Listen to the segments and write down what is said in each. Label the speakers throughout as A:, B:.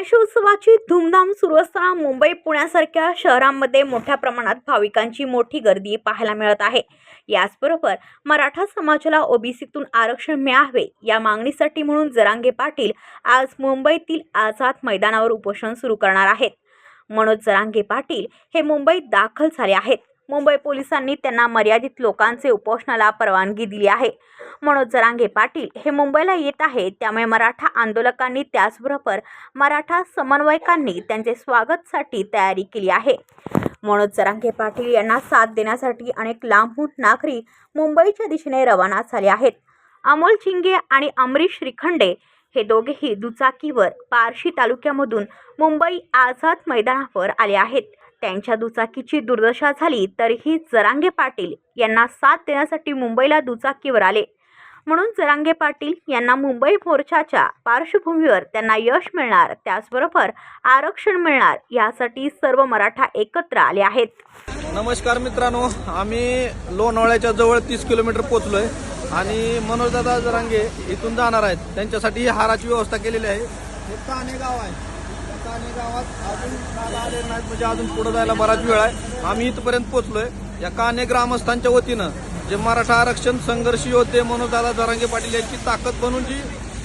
A: गणेशोत्सवाची धूमधाम सुरू असताना मुंबई पुण्यासारख्या शहरांमध्ये मोठ्या प्रमाणात भाविकांची मोठी गर्दी पाहायला मिळत आहे. याचबरोबर मराठा समाजाला ओबीसीतून आरक्षण मिळावे या मागणीसाठी म्हणून जरांगे पाटील आज मुंबईतील आझाद मैदानावर उपोषण सुरू करणार आहेत. मनोज जरांगे पाटील हे मुंबईत दाखल झाले आहेत. मुंबई पोलिसांनी त्यांना मर्यादित लोकांचे उपोषणाला परवानगी दिली आहे. मनोज जरांगे पाटील हे मुंबईला येत आहेत त्यामुळे मराठा आंदोलकांनी त्याचबरोबर मराठा समन्वयकांनी त्यांचे स्वागतसाठी तयारी केली आहे. मनोज जरांगे पाटील यांना साथ देण्यासाठी अनेक लांबून नागरिक मुंबईच्या दिशेने रवाना झाले आहेत. अमोल चिंगे आणि अमरीश श्रीखंडे हे दोघेही दुचाकीवर बार्शी तालुक्यामधून मुंबई आझाद मैदानावर आले आहेत. त्यांच्या दुचाकीची दुर्दशा झाली तरीही जरांगे पाटील यांना साथ देण्यासाठी मुंबईला दुचाकीवर आले. म्हणून जरांगे पाटील यांना मुंबई मोर्चाच्या पार्श्वभूमीवर त्यांना यश मिळणार त्याचबरोबर आरक्षण मिळणार यासाठी सर्व मराठा एकत्र आले आहेत.
B: नमस्कार मित्रांनो आम्ही लोणावळ्याच्या जवळ तीस किलोमीटर पोहोचलोय आणि मनोजदादा जरांगे इथून जाणार आहेत. त्यांच्यासाठी हाराची व्यवस्था केलेली आहे. हे काणे गाव आहे. या गावात अजून दादा आले नाहीत म्हणजे अजून पुढे जायला बराच वेळ आहे. आम्ही इथपर्यंत पोहोचलोय. या काने ग्रामस्थांच्या वतीनं जे मराठा आरक्षण संघर्ष योद्धे मनोजदादा जरांगे पाटील यांची ताकद बनून जी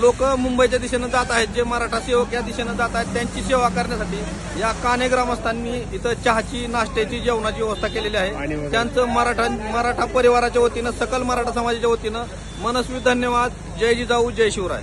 B: लोक मुंबईच्या दिशेनं जात आहेत जे मराठा सेवक या दिशेनं जात आहेत त्यांची सेवा करण्यासाठी या काने ग्रामस्थांनी इथं चहाची नाश्त्याची जेवणाची व्यवस्था केलेली आहे. त्यांचं मराठा मराठा परिवाराच्या वतीनं सकल मराठा समाजाच्या वतीनं मनस्वी धन्यवाद. जय जिजाऊ जय Shivrai.